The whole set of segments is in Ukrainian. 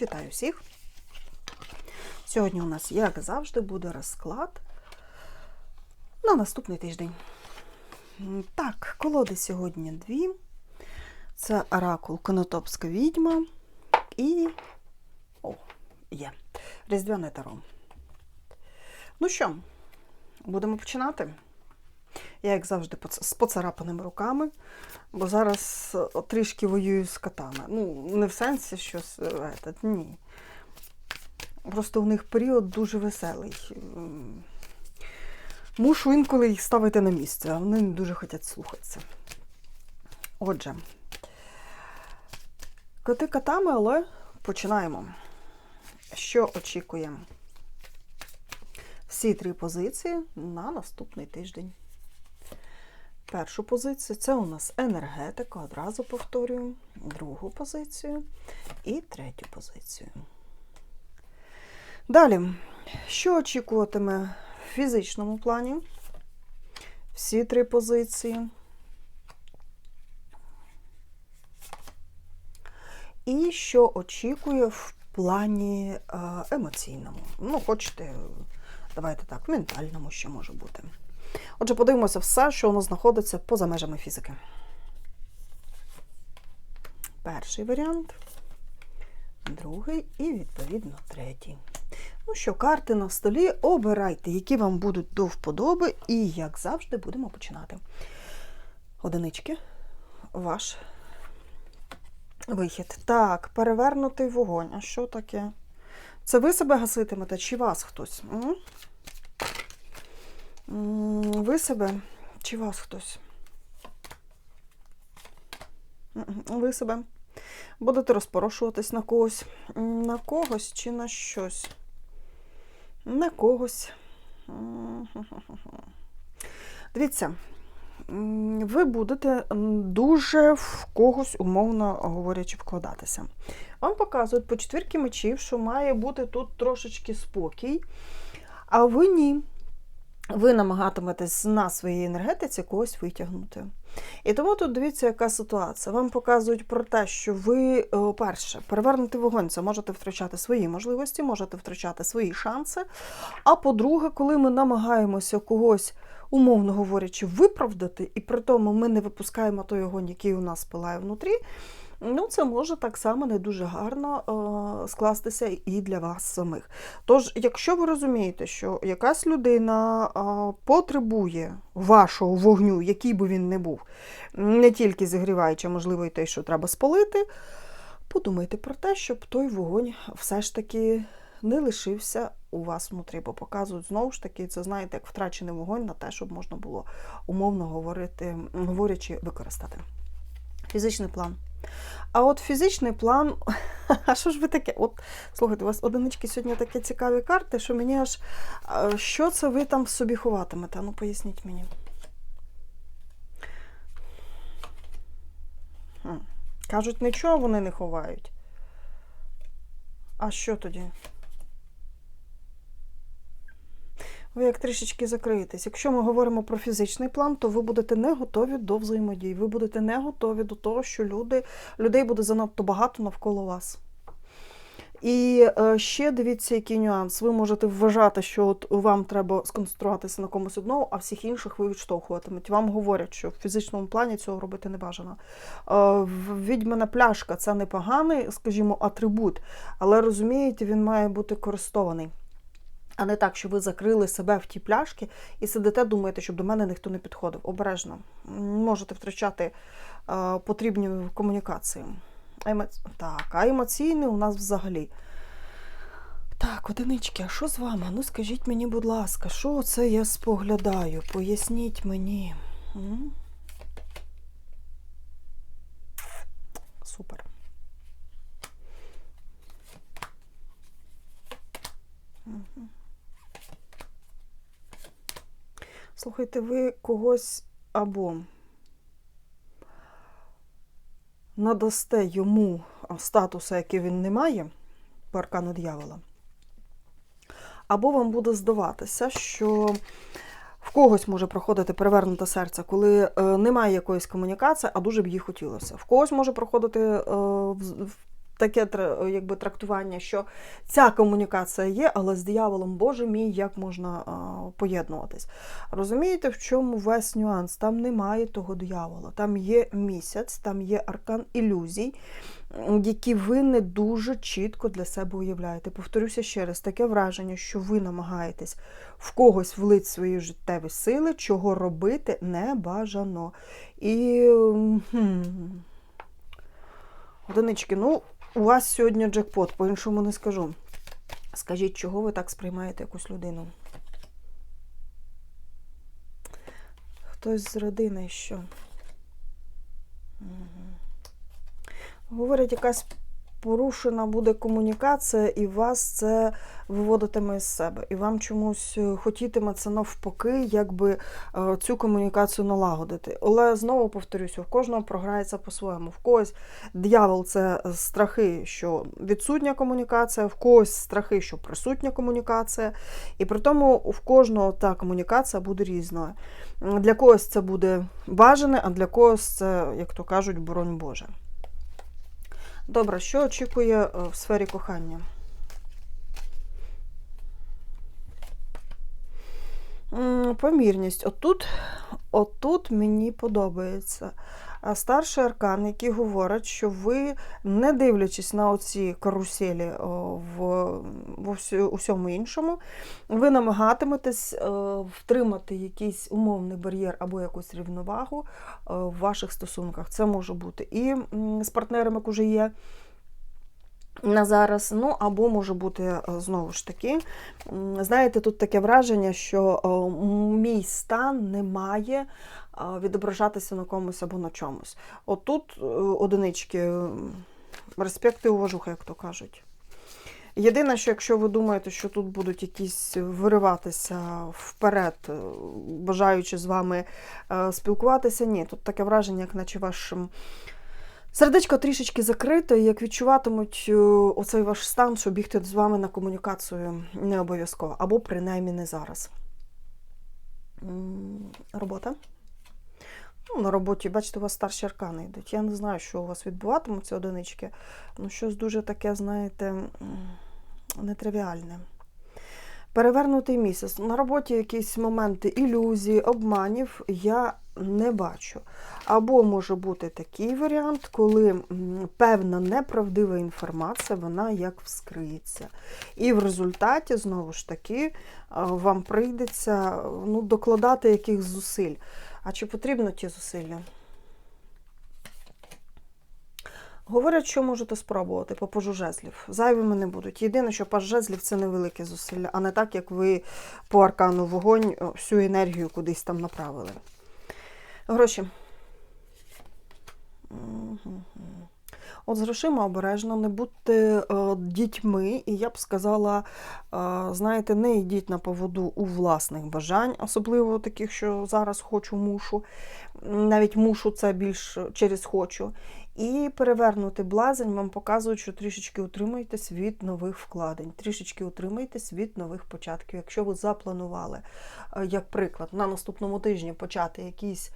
Вітаю всіх! Сьогодні у нас, як завжди, буде розклад на наступний тиждень. Так, колоди сьогодні дві. Це оракул Конотопська відьма і. О, є. Різдвяне таро. Ну що, будемо починати? Я, як завжди, з поцарапаними руками, бо зараз е, трішки воюю з котами. Ну, не в сенсі, що е, ні. Просто у них період дуже веселий. Мушу інколи їх ставити на місце, а вони не дуже хочуть слухатися. Отже, коти котами, але починаємо. Що очікуємо? Всі три позиції на наступний тиждень. Першу позицію це у нас енергетика, одразу повторюю, другу позицію і третю позицію. Далі, що очікуватиме в фізичному плані? Всі три позиції. І що очікує в плані е, емоційному. Ну, хочете, давайте так, ментальному що може бути. Отже, подивимося все, що воно знаходиться поза межами фізики. Перший варіант, другий і, відповідно, третій. Ну що, карти на столі, обирайте, які вам будуть до вподоби, і, як завжди, будемо починати. Одинички, ваш вихід. Так, перевернутий вогонь. А що таке? Це ви себе гаситимете чи вас хтось? Ви себе чи вас хтось? Ви себе. Будете розпорошуватись на когось. На когось чи на щось? На когось. Дивіться, ви будете дуже в когось, умовно говорячи, вкладатися. Вам показують по четвірки мечів, що має бути тут трошечки спокій, а ви ні ви намагатиметесь на своїй енергетиці когось витягнути. І тому тут дивіться, яка ситуація. Вам показують про те, що ви, е, перше, перевернути вогонь, це можете втрачати свої можливості, можете втрачати свої шанси. А по-друге, коли ми намагаємося когось, умовно говорячи, виправдати, і при тому ми не випускаємо той огонь, який у нас пилає внутрі, ну це може так само не дуже гарно е, скластися і для вас самих. Тож, якщо ви розумієте, що якась людина а, потребує вашого вогню, який би він не був, не тільки зігріваючи, можливо, і те, що треба спалити, подумайте про те, щоб той вогонь все ж таки не лишився у вас внутрі, бо показують знову ж таки, це знаєте, як втрачений вогонь на те, щоб можна було умовно говорити, говорячи, використати. Фізичний план. А от фізичний план, а що ж ви таке? От слухайте, у вас одинички сьогодні такі цікаві карти, що мені аж що це ви там собі ховатимете? Ну, поясніть мені. Кажуть, нічого вони не ховають. А що тоді? Ви як трішечки закриєтесь. Якщо ми говоримо про фізичний план, то ви будете не готові до взаємодії. Ви будете не готові до того, що люди, людей буде занадто багато навколо вас. І е, ще дивіться, який нюанс. Ви можете вважати, що от вам треба сконцентруватися на комусь одному, а всіх інших ви відштовхуватимуть. Вам говорять, що в фізичному плані цього робити не бажано. Е, відьмана пляшка це непоганий, скажімо, атрибут, але розумієте, він має бути користований. А не так, що ви закрили себе в ті пляшки і сидите, думаєте, щоб до мене ніхто не підходив. Обережно. Можете втрачати е, потрібні комунікації. Емо... Так, а емоційний у нас взагалі. Так, одинички, а що з вами? Ну скажіть мені, будь ласка, що це я споглядаю? Поясніть мені. Супер. Слухайте, ви когось або надасте йому статуса, який він не має, по дьявола, або вам буде здаватися, що в когось може проходити перевернуте серце, коли е, немає якоїсь комунікації, а дуже б їй хотілося. В когось може проходити е, в таке якби, трактування, що ця комунікація є, але з дияволом, Боже мій, як можна поєднуватись. Розумієте, в чому весь нюанс? Там немає того диявола, там є місяць, там є аркан ілюзій, які ви не дуже чітко для себе уявляєте. Повторюся ще раз, таке враження, що ви намагаєтесь в когось влити свої життєві сили, чого робити не бажано. І одинички, ну, у вас сьогодні джекпот, по-іншому не скажу. Скажіть, чого ви так сприймаєте якусь людину? Хтось з родини що? Угу. Говорять, якась порушена буде комунікація, і вас це виводитиме з себе. І вам чомусь е, хотітиме це навпаки, якби е, цю комунікацію налагодити. Але знову повторюся, в кожного програється по-своєму. В когось дьявол це страхи, що відсутня комунікація, в когось страхи, що присутня комунікація. І при тому в кожного та комунікація буде різною. Для когось це буде бажане, а для когось це, як то кажуть, боронь Боже. Добре, що очікує е, в сфері кохання? Помірність. Отут, отут мені подобається. А Старший аркан, який говорить, що ви, не дивлячись на оці каруселі в, в усьому іншому, ви намагатиметесь е, втримати якийсь умовний бар'єр або якусь рівновагу е, в ваших стосунках. Це може бути і з партнерами, як уже є на зараз. Ну, або може бути е, знову ж таки. Знаєте, тут таке враження, що е, мій стан не має е, відображатися на комусь або на чомусь. Отут одинички, м, респект і уважуха, як то кажуть. Єдине, що якщо ви думаєте, що тут будуть якісь вириватися вперед, бажаючи з вами спілкуватися, ні, тут таке враження, як наче ваш м, сердечко трішечки закрите, і як відчуватимуть е, оцей ваш стан, що бігти з вами на комунікацію не обов'язково, або принаймні не зараз. Робота. Ну, на роботі, бачите, у вас старші аркани йдуть. Я не знаю, що у вас відбуватимуться одинички. Ну, щось дуже таке, знаєте, нетривіальне. Перевернутий місяць. На роботі якісь моменти ілюзій, обманів я не бачу. Або може бути такий варіант, коли певна неправдива інформація, вона як вскриється. І в результаті, знову ж таки, вам прийдеться ну, докладати якихось зусиль. А чи потрібно ті зусилля? Говорять, що можете спробувати по жезлів. Зайвими не будуть. Єдине, що паж жезлів це невелике зусилля, а не так, як ви по аркану вогонь всю енергію кудись там направили. Гроші. От з грошима обережно, не будьте е, дітьми, і я б сказала, е, знаєте, не йдіть на поводу у власних бажань, особливо таких, що зараз хочу, мушу. Навіть мушу це більш через хочу. І перевернути блазень вам показують, що трішечки утримуйтесь від нових вкладень, трішечки утримуйтесь від нових початків. Якщо ви запланували, е, як приклад, на наступному тижні почати якийсь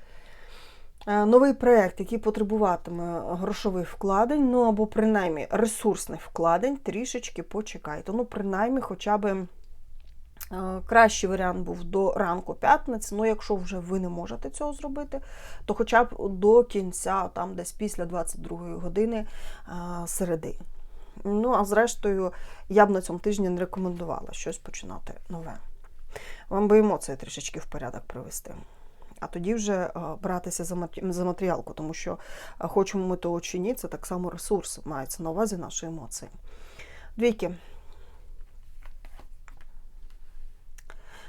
е, новий проєкт, який потребуватиме грошових вкладень, ну або принаймні ресурсних вкладень, трішечки почекайте. Ну, принаймні, хоча б. Е, Кращий варіант був до ранку п'ятниці. Ну, якщо вже ви не можете цього зробити, то хоча б до кінця, там десь після 22-ї години е, середи. Ну, а зрештою, я б на цьому тижні не рекомендувала щось починати нове. Вам би емоції трішечки в порядок привести. А тоді вже е, братися за матеріалку, тому що хочемо ми того чи ні, це так само ресурс, мається на увазі наші емоції. Двійки.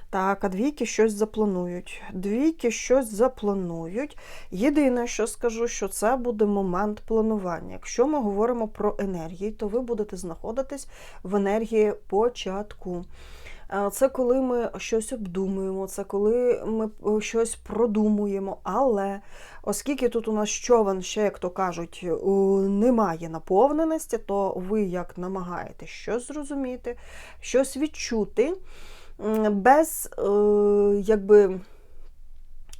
Так, а двійки щось запланують. Двійки щось запланують. Єдине, що скажу, що це буде момент планування. Якщо ми говоримо про енергії, то ви будете знаходитись в енергії початку. Е, Це коли ми щось обдумуємо, це коли ми е, щось продумуємо. Але оскільки тут у нас човен ще, як то кажуть, немає наповненості, то ви як намагаєтесь щось зрозуміти, щось відчути без е, якби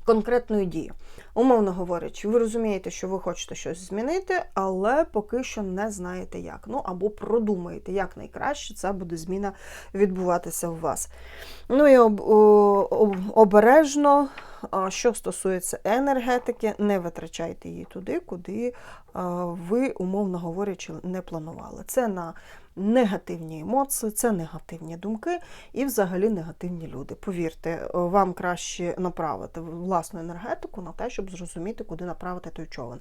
конкретної дії. Умовно говорячи, ви розумієте, що ви хочете щось змінити, але поки що не знаєте як. Ну або продумаєте, як найкраще ця буде зміна відбуватися у вас. Ну і об, об, обережно, що стосується енергетики, не витрачайте її туди, куди ви, умовно говорячи, не планували. Це на негативні емоції, це негативні думки і взагалі негативні люди. Повірте, вам краще направити власну енергетику на те, щоб зрозуміти, куди направити той човен.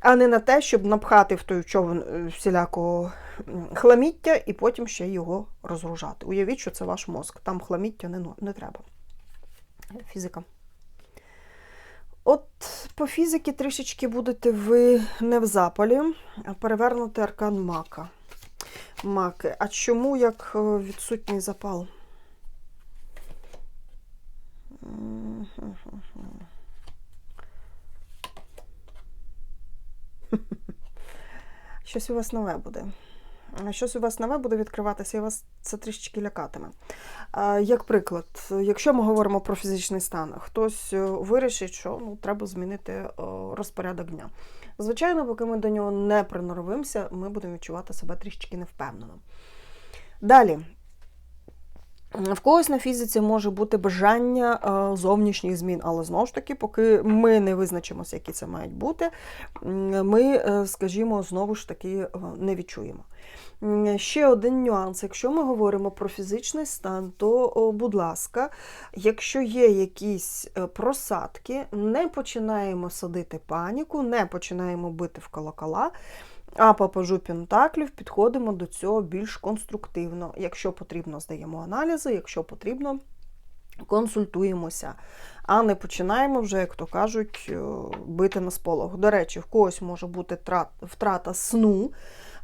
А не на те, щоб напхати в той човен е, всілякого хламіття і потім ще його розгружати. Уявіть, що це ваш мозк. Там хламіття не, не треба. Фізика. От по фізиці трішечки будете ви не в запалі, перевернути аркан мака. Маки. А чому як е, відсутній запал? Щось у вас нове буде. Щось у вас нове буде відкриватися, і вас це трішечки лякатиме. Як приклад, якщо ми говоримо про фізичний стан, хтось е, вирішить, що ну, треба змінити е, розпорядок дня. Звичайно, поки ми до нього не приноровимося, ми будемо відчувати себе трішечки невпевнено. Далі. В когось на фізиці може бути бажання е, зовнішніх змін, але знову ж таки, поки ми не визначимося, які це мають бути, ми, скажімо, знову ж таки не відчуємо. Ще один нюанс. Якщо ми говоримо про фізичний стан, то, будь ласка, якщо є якісь е, просадки, не починаємо садити паніку, не починаємо бити в колокола, а по пажу пентаклів підходимо до цього більш конструктивно. Якщо потрібно, здаємо аналізи, якщо потрібно, консультуємося. А не починаємо вже, як то кажуть, е, бити на сполох. До речі, в когось може бути втрата сну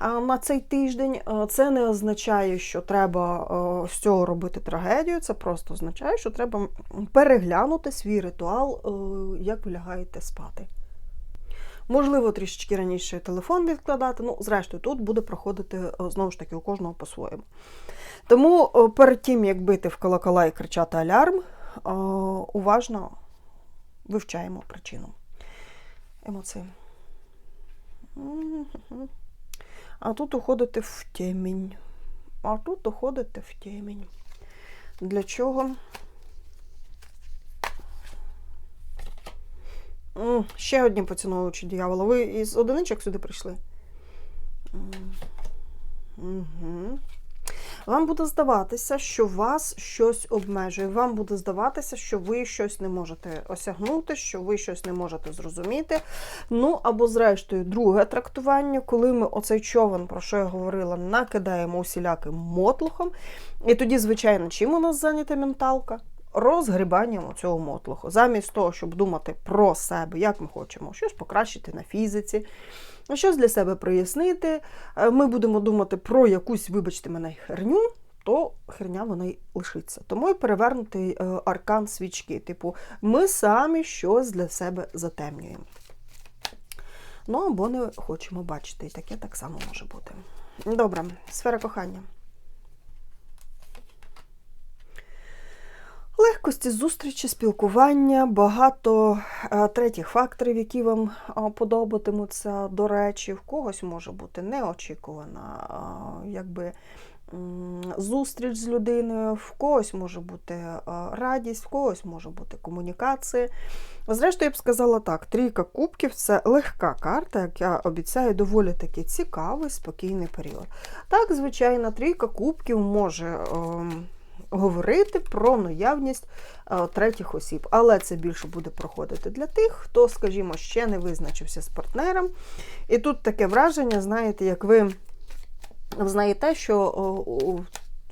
на цей тиждень. Це не означає, що треба з цього робити трагедію. Це просто означає, що треба переглянути свій ритуал, як ви лягаєте спати. Можливо, трішечки раніше телефон відкладати, ну, зрештою, тут буде проходити, знову ж таки, у кожного по-своєму. Тому перед тим, як бити в колокола і кричати алярм, уважно вивчаємо причину емоцій. А тут уходите в темінь. А тут уходите в темінь. Для чого? Ще одні поціновувачі дьявола. Ви із одиничок сюди прийшли? Угу. Вам буде здаватися, що вас щось обмежує. Вам буде здаватися, що ви щось не можете осягнути, що ви щось не можете зрозуміти. Ну, або, зрештою, друге трактування, коли ми оцей човен, про що я говорила, накидаємо усіляким мотлухом. І тоді, звичайно, чим у нас зайнята менталка? Розгрібанням цього мотлуху. Замість того, щоб думати про себе, як ми хочемо щось покращити на фізиці. Щось для себе прояснити, е, ми будемо думати про якусь, вибачте мене, херню, то херня вона й лишиться. Тому і перевернутий е, аркан свічки. Типу, ми самі щось для себе затемнюємо. Ну, або не хочемо бачити, і таке так само може бути. Добре, сфера кохання. Легкості зустрічі, спілкування, багато е, третіх факторів, які вам подобатимуться. До речі, в когось може бути неочікувана якби, зустріч з людиною, в когось може бути радість, в когось може бути комунікація. Зрештою, я б сказала так: трійка кубків це легка карта, як я обіцяю, доволі таки цікавий, спокійний період. Так, звичайно, трійка кубків може. Говорити про наявність е, третіх осіб. Але це більше буде проходити для тих, хто, скажімо, ще не визначився з партнером. І тут таке враження, знаєте, як ви знаєте, що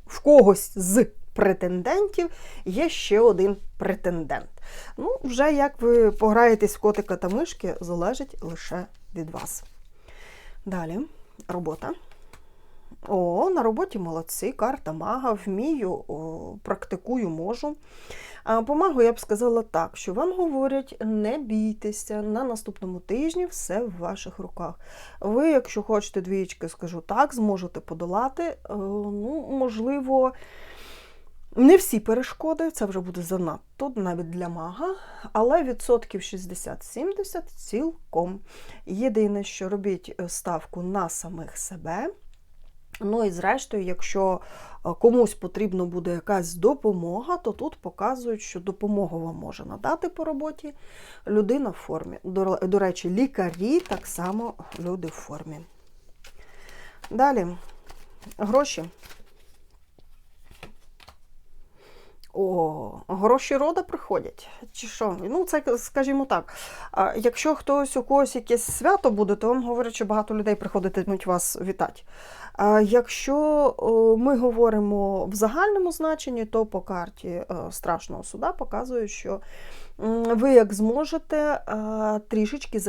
в когось з претендентів є ще один претендент. Ну, вже як ви пограєтесь в котика та мишки, залежить лише від вас. Далі робота. О, на роботі молодці, карта мага, вмію, о, практикую, можу. А по я б сказала так, що вам говорять, не бійтеся, на наступному тижні все в ваших руках. Ви, якщо хочете двічки, скажу так, зможете подолати. Е, ну, Можливо, Не всі перешкоди, це вже буде занадто, навіть для мага, але відсотків 60-70 цілком. Єдине, що робіть е, ставку на самих себе. Ну і зрештою, якщо е, комусь потрібна буде якась допомога, то тут показують, що допомогу вам може надати по роботі людина в формі. До, до речі, лікарі так само люди в формі. Далі, гроші. О, гроші рода приходять. Чи що? Ну, це, скажімо так. Якщо хтось у когось якесь свято буде, то вам говорять, що багато людей приходитимуть вас вітати. Якщо ми говоримо в загальному значенні, то по карті е, страшного суда показує, що ви як зможете е, трішечки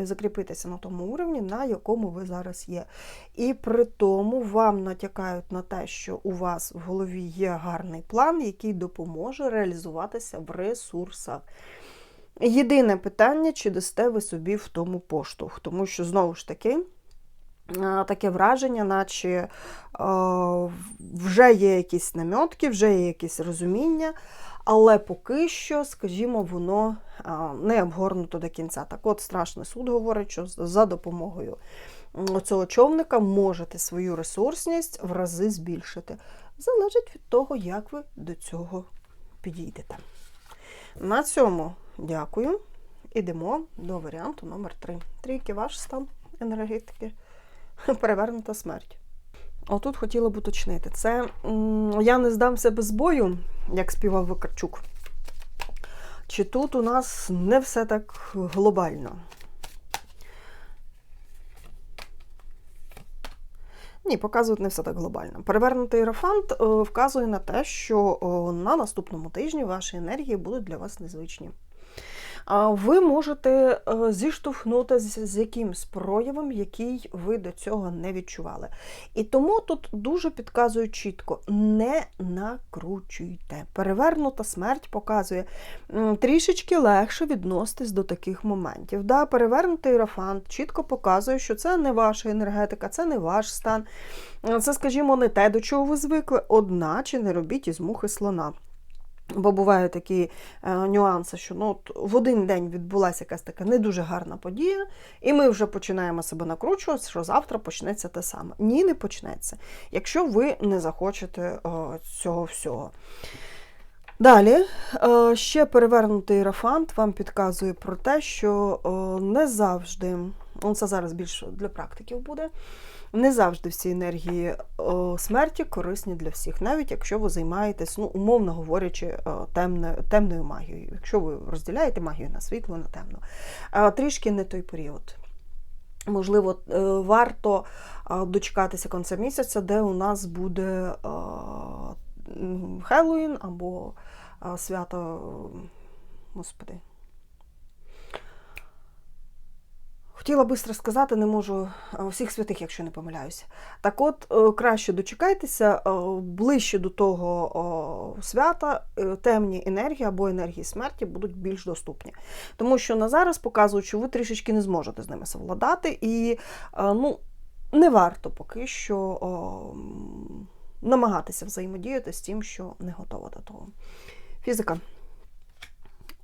закріпитися на тому уровні, на якому ви зараз є. І при тому вам натякають на те, що у вас в голові є гарний план, який допоможе реалізуватися в ресурсах. Єдине питання, чи дасте ви собі в тому поштовх, тому що знову ж таки. Е, Таке враження, наче е, вже є якісь намітки, вже є якісь розуміння, але поки що, скажімо, воно е, не обгорнуто до кінця. Так от страшний суд говорить, що за допомогою цього човника можете свою ресурсність в рази збільшити. Залежить від того, як ви до цього підійдете. На цьому дякую. Ідемо до варіанту номер 3. Трійки ваш стан енергетики. Перевернута смерть. Отут хотіла б уточнити. Це я не здамся без бою, як співав Викарчук. Чи тут у нас не все так глобально? Ні, показують не все так глобально. Перевернутий ерофант е, вказує на те, що на наступному тижні ваші енергії будуть для вас незвичні. Ви можете е, зіштовхнутися з якимсь проявом, який ви до цього не відчували. І тому тут дуже підказують чітко: не накручуйте. Перевернута смерть показує трішечки легше відноситись до таких моментів. Да, Перевернутий ерофант чітко показує, що це не ваша енергетика, це не ваш стан. Це, скажімо, не те, до чого ви звикли, одначе не робіть із мухи слона. Бо бувають такі е, нюанси, що ну, от в один день відбулася якась така не дуже гарна подія, і ми вже починаємо себе накручувати, що завтра почнеться те саме. Ні, не почнеться, якщо ви не захочете цього всього. Далі, е, ще перевернутий рафант вам підказує про те, що не завжди, ну, це зараз більше для практиків буде, не завжди всі енергії смерті корисні для всіх, навіть якщо ви займаєтесь, ну, умовно говорячи, темне, темною магією. Якщо ви розділяєте магію на світло, на темну. Трішки не той період. Можливо, е, варто дочекатися кінця місяця, де у нас буде а, Хеллоуін або свято, господи. Хотіла бистро сказати, не можу е, всіх святих, якщо не помиляюся. Так от, е, краще дочекайтеся е, ближче до того свята темні енергії або енергії смерті будуть більш доступні. Тому що на зараз показують, що ви трішечки не зможете з ними совладати, і ну, не варто поки що намагатися взаємодіяти з тим, що не готова до того. Фізика.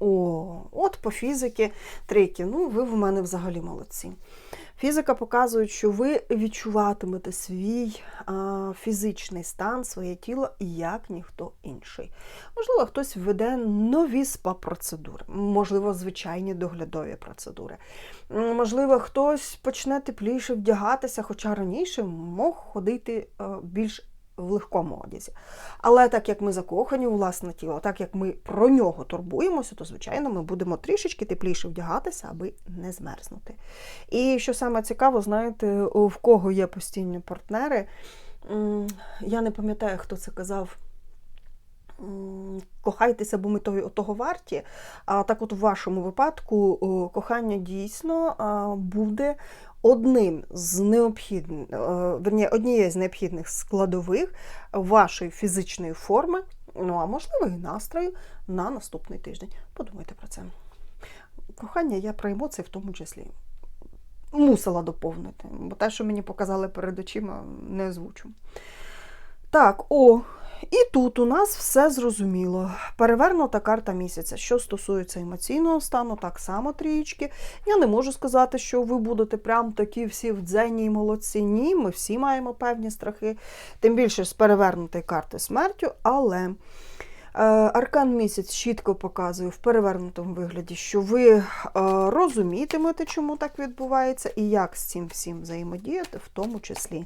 О, от по фізики трійки. Ну, ви в мене взагалі молодці. Фізика показує, що ви відчуватимете свій а, фізичний стан, своє тіло як ніхто інший. Можливо, хтось введе нові спа-процедури, можливо, звичайні доглядові процедури. Можливо, хтось почне тепліше вдягатися, хоча раніше мог ходити а, більш в легкому одязі. Але так як ми закохані у власне тіло, так як ми про нього турбуємося, то, звичайно, ми будемо трішечки тепліше вдягатися, аби не змерзнути. І що саме цікаво, знаєте, в кого є постійні партнери, я не пам'ятаю, хто це казав. Кохайтеся, бо ми того варті. А так, от у вашому випадку, кохання дійсно буде одним з необхідних, верні, однією з необхідних складових вашої фізичної форми, ну а можливо і настрою на наступний тиждень. Подумайте про це. Кохання я про емоції в тому числі мусила доповнити, бо те, що мені показали перед очима, не озвучу. Так, о, І тут у нас все зрозуміло. Перевернута карта місяця. Що стосується емоційного стану, так само трієчки. Я не можу сказати, що ви будете прям такі всі в дзені і молодці. Ні, ми всі маємо певні страхи, тим більше з перевернутої карти смертю, але. Е, Аркан місяць чітко показує в перевернутому вигляді, що ви е, розумітимете, чому так відбувається, і як з цим всім взаємодіяти, в тому числі.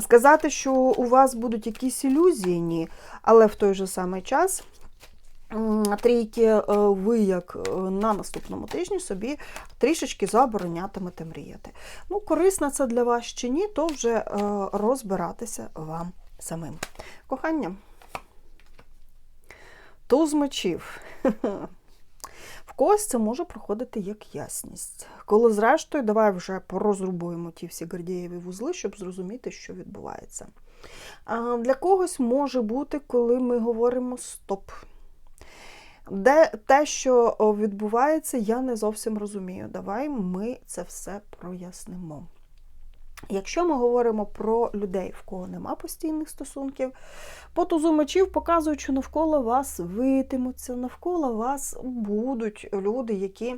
Сказати, що у вас будуть якісь ілюзії, ні, але в той же самий час. Трійки, е, ви як на наступному тижні собі трішечки заборонятимете мріяти. Ну, корисно це для вас чи ні, то вже розбиратися вам самим. Кохання. Туз мечів. В когось це може проходити як ясність. Коли, зрештою, давай вже порозрубуємо ті всі Гордієві вузли, щоб зрозуміти, що відбувається. А Для когось може бути, коли ми говоримо стоп. Де те, що відбувається, я не зовсім розумію. Давай ми це все прояснимо. Якщо ми говоримо про людей, в кого нема постійних стосунків, по показують, що навколо вас витимуться, навколо вас будуть люди, які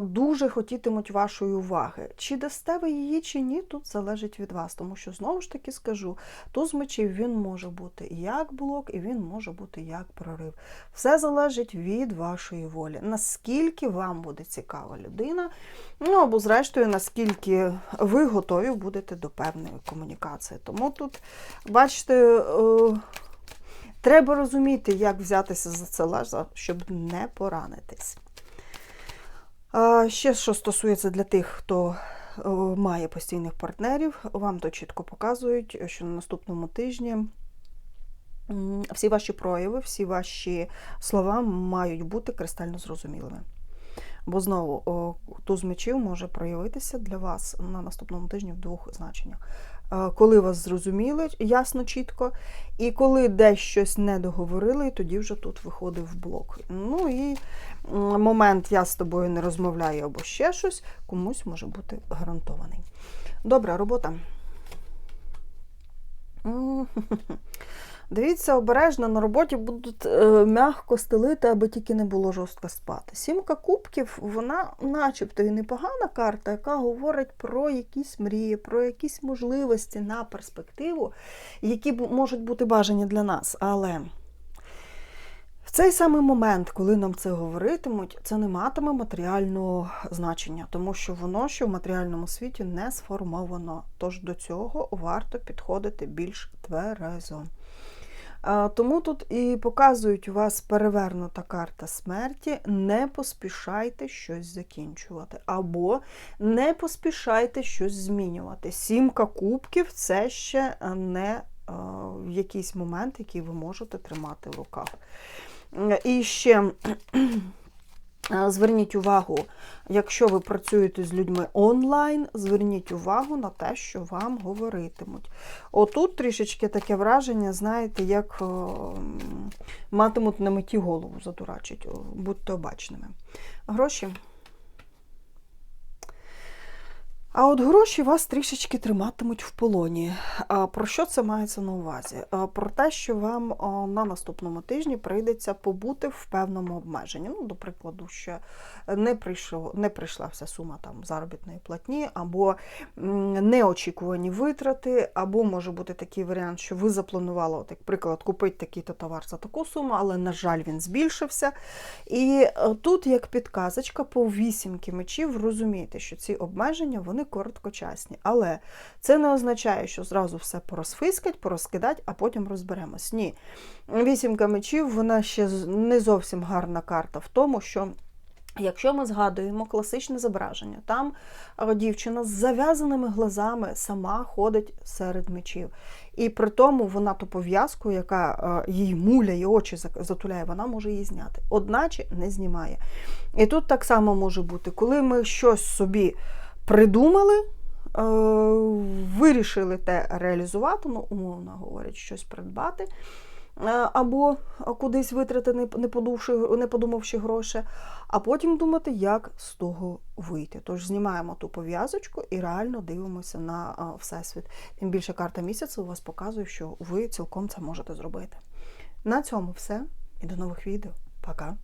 дуже хотітимуть вашої уваги. Чи дасте ви її, чи ні, тут залежить від вас. Тому що, знову ж таки скажу, туз мечів він може бути як блок, і він може бути як прорив. Все залежить від вашої волі. Наскільки вам буде цікава людина, ну або, зрештою, наскільки ви готові будете до певної комунікації. Тому тут, бачите, е, треба розуміти, як взятися за це лезо, щоб не поранитись. А Ще що стосується для тих, хто е, має постійних партнерів, вам то чітко показують, що на наступному тижні всі ваші прояви, всі ваші слова мають бути кристально зрозумілими. Бо знову туз мечів може проявитися для вас на наступному тижні в двох значеннях. Е, Коли вас зрозуміли ясно, чітко, і коли десь щось не договорили, тоді вже тут виходив блок. Ну і момент я з тобою не розмовляю або ще щось, комусь може бути гарантований. Добра робота. Дивіться, обережно на роботі будуть е, м'яко стелити, аби тільки не було жорстко спати. Сімка кубків, вона начебто і непогана карта, яка говорить про якісь мрії, про якісь можливості на перспективу, які можуть бути бажані для нас. Але в цей самий момент, коли нам це говоритимуть, це не матиме матеріального значення, тому що воно ще в матеріальному світі не сформовано. Тож до цього варто підходити більш тверезо. Тому тут і показують у вас перевернута карта смерті. Не поспішайте щось закінчувати, або не поспішайте щось змінювати. Сімка кубків це ще не якийсь момент, який ви можете тримати в руках. І ще зверніть увагу, якщо ви працюєте з людьми онлайн, зверніть увагу на те, що вам говоритимуть. Отут трішечки таке враження, знаєте, як е, матимуть на меті голову задурачить. Будьте обачними. Гроші. А от гроші вас трішечки триматимуть в полоні. Про що це мається на увазі? Про те, що вам на наступному тижні прийдеться побути в певному обмеженні. Ну, до прикладу, що не прийшло, не прийшла вся сума там заробітної платні, або неочікувані витрати, або може бути такий варіант, що ви запланували, от, як приклад, купити такий-то товар за таку суму, але, на жаль, він збільшився. І е, тут, як підказочка, по вісімки мечів, розумієте, що ці обмеження вони короткочасні. Але це не означає, що зразу все порозфискать, порозкидать, а потім розберемось. Ні. Вісімка мечів, вона ще не зовсім гарна карта в тому, що. Якщо ми згадуємо класичне зображення, там дівчина з зав'язаними глазами сама ходить серед мечів. І при тому вона ту пов'язку, яка їй муляє, очі затуляє, вона може її зняти. Одначе не знімає. І тут так само може бути, коли ми щось собі придумали, е, вирішили те реалізувати, ну, умовно говорять, щось придбати. е, або кудись витрати, не, подумавши, не подумавши гроші, а потім думати, як з того вийти. Тож знімаємо ту пов'язочку і реально дивимося на е, всесвіт. Тим більше карта місяця у вас показує, що ви цілком це можете зробити. На цьому все і до нових відео. Пока!